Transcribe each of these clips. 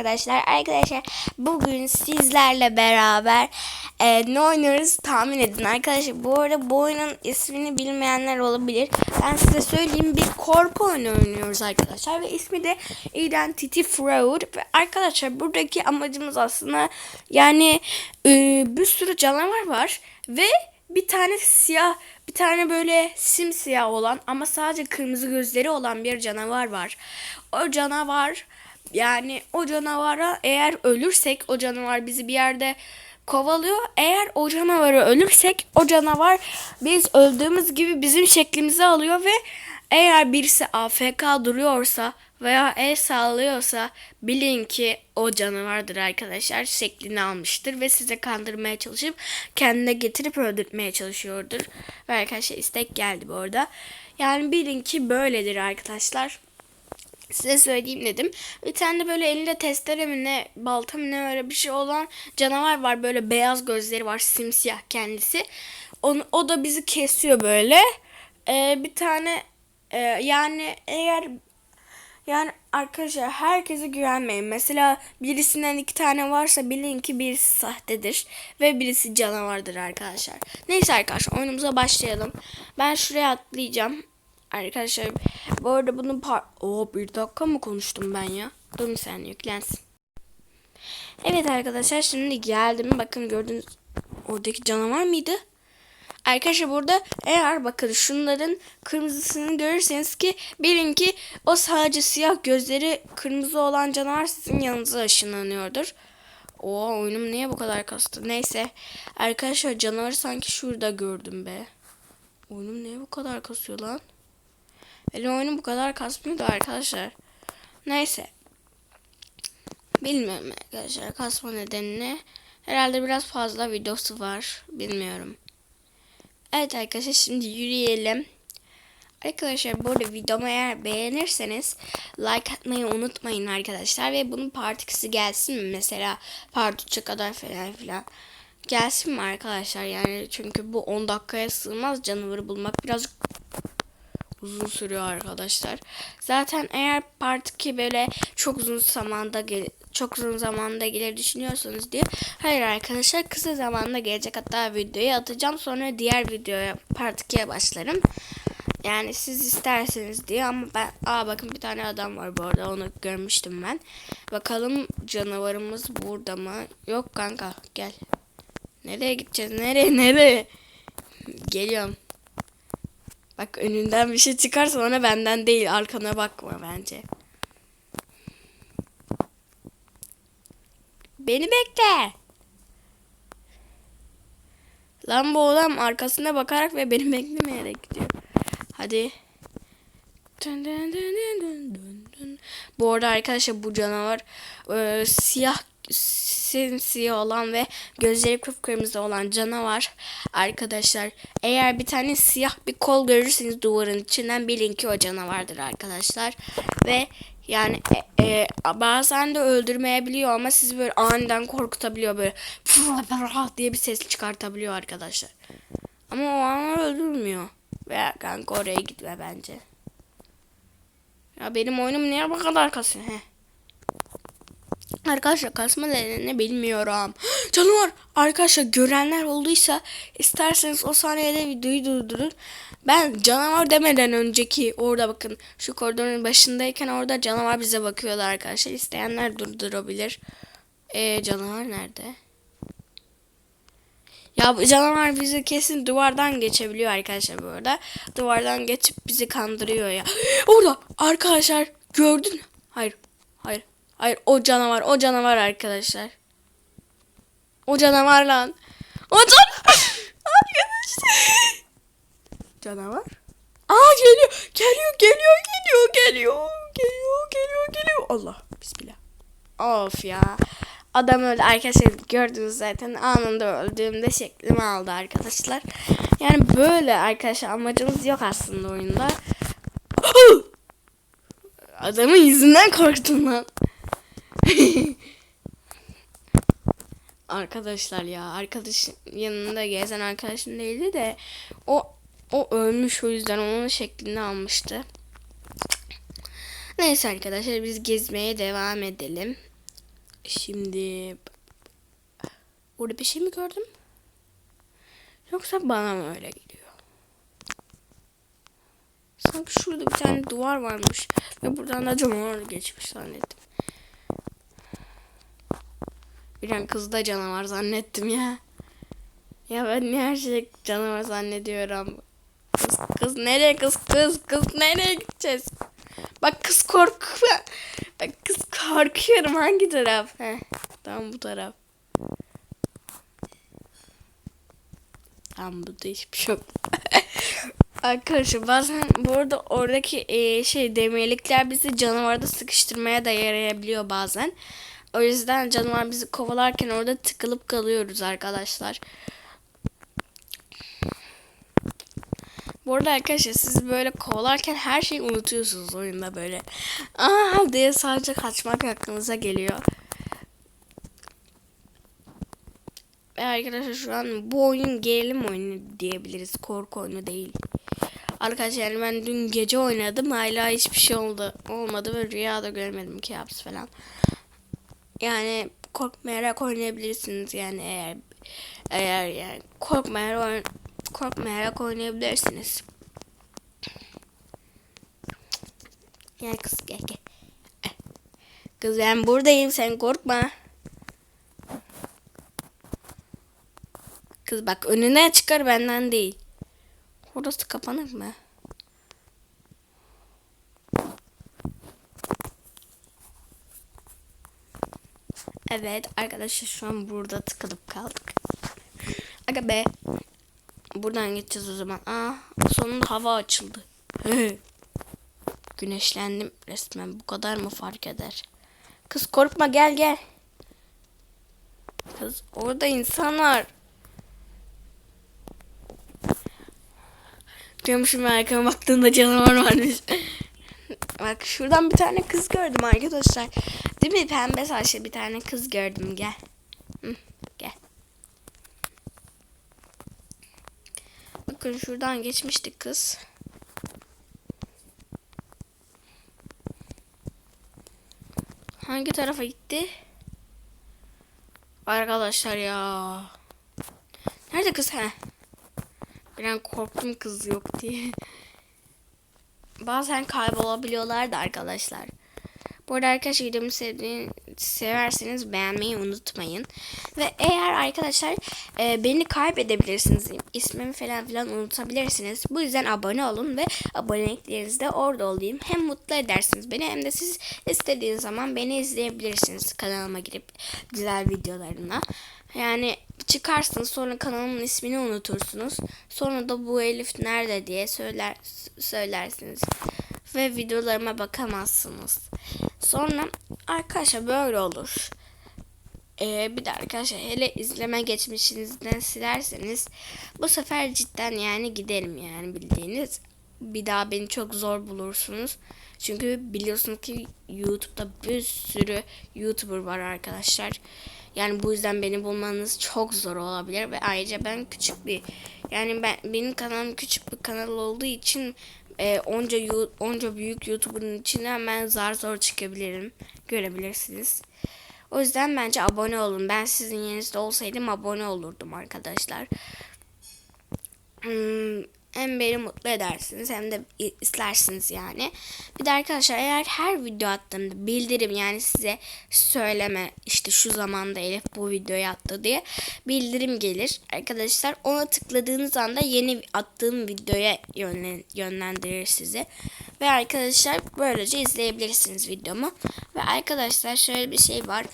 arkadaşlar. Arkadaşlar bugün sizlerle beraber e, ne oynuyoruz tahmin edin. Arkadaşlar bu arada bu oyunun ismini bilmeyenler olabilir. Ben size söyleyeyim bir korku oyunu oynuyoruz arkadaşlar. Ve ismi de Identity Fraud. Ve arkadaşlar buradaki amacımız aslında yani e, bir sürü canavar var. Ve bir tane siyah bir tane böyle simsiyah olan ama sadece kırmızı gözleri olan bir canavar var. O canavar yani o canavara eğer ölürsek o canavar bizi bir yerde kovalıyor. Eğer o canavarı ölürsek o canavar biz öldüğümüz gibi bizim şeklimizi alıyor ve eğer birisi AFK duruyorsa veya el sallıyorsa bilin ki o canavardır arkadaşlar. Şeklini almıştır ve size kandırmaya çalışıp kendine getirip öldürtmeye çalışıyordur. Ve arkadaşlar istek geldi bu arada. Yani bilin ki böyledir arkadaşlar. Size söyleyeyim dedim. Bir tane de böyle elinde testere mi ne balta mı ne öyle bir şey olan canavar var. Böyle beyaz gözleri var simsiyah kendisi. Onu, o da bizi kesiyor böyle. Ee, bir tane e, yani eğer yani arkadaşlar herkese güvenmeyin. Mesela birisinden iki tane varsa bilin ki birisi sahtedir. Ve birisi canavardır arkadaşlar. Neyse arkadaşlar oyunumuza başlayalım. Ben şuraya atlayacağım. Arkadaşlar bu arada bunun par... Oo bir dakika mı konuştum ben ya? Dur bir saniye yüklensin. Evet arkadaşlar şimdi geldim. Bakın gördüğünüz oradaki canavar mıydı? Arkadaşlar burada eğer bakın şunların kırmızısını görürseniz ki bilin ki o sadece siyah gözleri kırmızı olan canavar sizin yanınıza ışınlanıyordur. Oo oyunum niye bu kadar kastı? Neyse. Arkadaşlar canavarı sanki şurada gördüm be. Oyunum niye bu kadar kasıyor lan? Benim oyunum bu kadar kasmıyordu arkadaşlar. Neyse. Bilmiyorum arkadaşlar kasma nedenini. Herhalde biraz fazla videosu var. Bilmiyorum. Evet arkadaşlar şimdi yürüyelim. Arkadaşlar bu arada videomu eğer beğenirseniz like atmayı unutmayın arkadaşlar. Ve bunun part 2'si gelsin mi mesela part 3'e kadar falan filan. Gelsin mi arkadaşlar yani çünkü bu 10 dakikaya sığmaz canavarı bulmak birazcık uzun sürüyor arkadaşlar. Zaten eğer part 2 böyle çok uzun zamanda çok uzun zamanda gelir düşünüyorsanız diye. Hayır arkadaşlar kısa zamanda gelecek hatta videoyu atacağım sonra diğer videoya part 2'ye başlarım. Yani siz isterseniz diye ama ben aa bakın bir tane adam var bu arada onu görmüştüm ben. Bakalım canavarımız burada mı? Yok kanka gel. Nereye gideceğiz? Nereye? Nereye? Geliyorum. Bak önünden bir şey çıkarsa ona benden değil arkana bakma bence. Beni bekle. Lan bu adam arkasına bakarak ve beni beklemeyerek gidiyor. Hadi. Bu arada arkadaşlar bu canavar e, siyah simsiyah olan ve gözleri kıpkırmızı olan canavar arkadaşlar. Eğer bir tane siyah bir kol görürseniz duvarın içinden bilin ki o canavardır arkadaşlar. Ve yani e, e, bazen de öldürmeyebiliyor ama sizi böyle aniden korkutabiliyor böyle diye bir ses çıkartabiliyor arkadaşlar. Ama o an öldürmüyor. Veya kanka oraya gitme bence. Ya benim oyunum niye bu kadar kasıyor? Heh. Arkadaşlar kasma nedenini bilmiyorum. Canavar arkadaşlar görenler olduysa isterseniz o saniyede videoyu durdurun. Ben canavar demeden önceki orada bakın şu koridorun başındayken orada canavar bize bakıyordu arkadaşlar. İsteyenler durdurabilir. Ee, canavar nerede? Ya bu canavar bizi kesin duvardan geçebiliyor arkadaşlar bu arada. Duvardan geçip bizi kandırıyor ya. Orada arkadaşlar gördün. Hayır. Hayır. Hayır o canavar. O canavar arkadaşlar. O canavar lan. O canavar. arkadaşlar. Canavar. Aa geliyor. Geliyor geliyor geliyor geliyor. Geliyor geliyor geliyor. Allah. Bismillah. Of ya. Adam öldü arkadaşlar gördünüz zaten anında öldüğümde şeklimi aldı arkadaşlar. Yani böyle arkadaşlar amacımız yok aslında oyunda. Adamın yüzünden korktum lan. arkadaşlar ya arkadaş yanında gezen arkadaşım değildi de o o ölmüş o yüzden onun şeklini almıştı. Neyse arkadaşlar biz gezmeye devam edelim. Şimdi burada bir şey mi gördüm? Yoksa bana mı öyle geliyor? Sanki şurada bir tane duvar varmış ve buradan da canavar geçmiş zannettim. Bir an kız da canavar zannettim ya. Ya ben niye her şeyi canavar zannediyorum? Kız, kız nereye kız kız kız nereye gideceğiz? Bak kız korkuyor. Bak kız korkuyorum hangi taraf? Heh, tamam bu taraf. Tamam burada hiçbir şey yok. Arkadaşlar bazen bu arada oradaki e, şey demirlikler bizi canavarda sıkıştırmaya da yarayabiliyor bazen. O yüzden canavar bizi kovalarken orada tıkılıp kalıyoruz arkadaşlar. Bu arada arkadaşlar siz böyle kovalarken her şeyi unutuyorsunuz oyunda böyle. Aa diye sadece kaçmak aklınıza geliyor. Ve arkadaşlar şu an bu oyun gerilim oyunu diyebiliriz. Korku oyunu değil. Arkadaşlar yani ben dün gece oynadım. Hala hiçbir şey oldu olmadı ve rüyada görmedim ki yaps falan. Yani korkmayarak oynayabilirsiniz yani eğer eğer yani korkmayarak oyn korkmayarak oynayabilirsiniz. Gel kız gel gel. Kız ben buradayım sen korkma. Kız bak önüne çıkar benden değil. Orası kapanır mı? Evet arkadaşlar şu an burada tıkılıp kaldık. Aga be. Buradan geçeceğiz o zaman. Aa sonunda hava açıldı. Güneşlendim resmen. Bu kadar mı fark eder? Kız korkma gel gel. Kız orada insan var. Diyormuşum arkama baktığında canavar varmış. Bak şuradan bir tane kız gördüm arkadaşlar. Değil mi pembe saçlı bir tane kız gördüm gel. Gel. Bakın şuradan geçmiştik kız. Hangi tarafa gitti? Arkadaşlar ya. Nerede kız? He. Bir an korktum kız yok diye. Bazen kaybolabiliyorlar da arkadaşlar. Bu arada arkadaşlar videomu sevdiğin, severseniz beğenmeyi unutmayın. Ve eğer arkadaşlar e, beni kaybedebilirsiniz. ismimi falan filan unutabilirsiniz. Bu yüzden abone olun ve aboneliklerinizde orada olayım. Hem mutlu edersiniz beni hem de siz istediğiniz zaman beni izleyebilirsiniz kanalıma girip güzel videolarına. Yani çıkarsınız sonra kanalımın ismini unutursunuz. Sonra da bu Elif nerede diye söyler söylersiniz. Ve videolarıma bakamazsınız. Sonra arkadaşlar böyle olur. Ee, bir de arkadaşlar hele izleme geçmişinizden silerseniz bu sefer cidden yani giderim yani bildiğiniz. Bir daha beni çok zor bulursunuz. Çünkü biliyorsunuz ki YouTube'da bir sürü YouTuber var arkadaşlar. Yani bu yüzden beni bulmanız çok zor olabilir ve ayrıca ben küçük bir yani ben benim kanalım küçük bir kanal olduğu için e, onca onca büyük YouTuber'ın içinden ben zar zor çıkabilirim. Görebilirsiniz. O yüzden bence abone olun. Ben sizin yerinizde olsaydım abone olurdum arkadaşlar. Hmm, hem beni mutlu edersiniz hem de istersiniz yani. Bir de arkadaşlar eğer her video attığımda bildirim yani size söyleme işte şu zamanda Elif bu videoyu attı diye bildirim gelir. Arkadaşlar ona tıkladığınız anda yeni attığım videoya yönlen yönlendirir sizi. Ve arkadaşlar böylece izleyebilirsiniz videomu. Ve arkadaşlar şöyle bir şey var.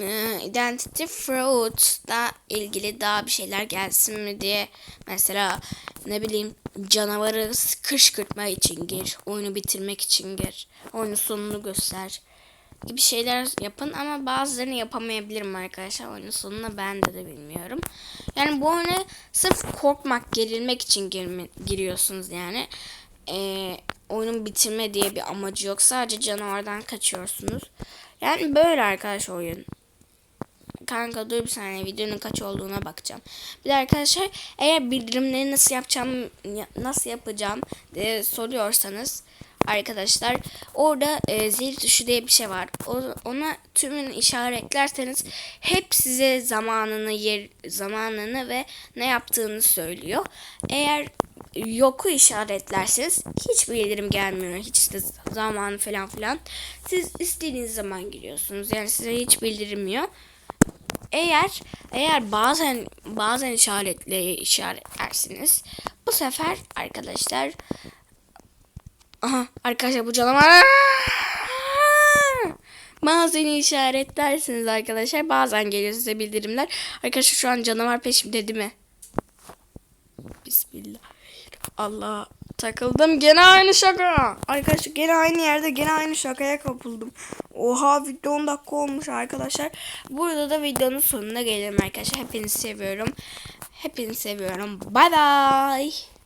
Ee, identity fraud'la ilgili daha bir şeyler gelsin mi diye mesela ne bileyim canavarı kışkırtma için gir, oyunu bitirmek için gir, oyunun sonunu göster gibi şeyler yapın ama bazılarını yapamayabilirim arkadaşlar. Oyunun sonunu ben de de bilmiyorum. Yani bu oyuna sırf korkmak, gerilmek için girme, giriyorsunuz yani. Ee, oyunun bitirme diye bir amacı yok. Sadece canavardan kaçıyorsunuz. Yani böyle arkadaş oyun. Kanka dur bir saniye videonun kaç olduğuna bakacağım. Bir de arkadaşlar eğer bildirimleri nasıl yapacağım nasıl yapacağım diye soruyorsanız arkadaşlar orada e, zil tuşu diye bir şey var. O, ona tümünü işaretlerseniz hep size zamanını yer zamanını ve ne yaptığını söylüyor. Eğer yoku işaretlerseniz hiç bildirim gelmiyor. Hiç de zamanı falan filan. Siz istediğiniz zaman giriyorsunuz. Yani size hiç bildirmiyor. Eğer eğer bazen bazen işaretle işaretlersiniz. Bu sefer arkadaşlar Aha arkadaşlar bu canavar Bazen işaretlersiniz arkadaşlar. Bazen geliyor size bildirimler. Arkadaşlar şu an canavar peşimde değil mi? Bismillah. Allah takıldım. Gene aynı şaka. Arkadaşlar gene aynı yerde gene aynı şakaya kapıldım. Oha video 10 dakika olmuş arkadaşlar. Burada da videonun sonuna gelelim arkadaşlar. Hepinizi seviyorum. Hepinizi seviyorum. Bye bye.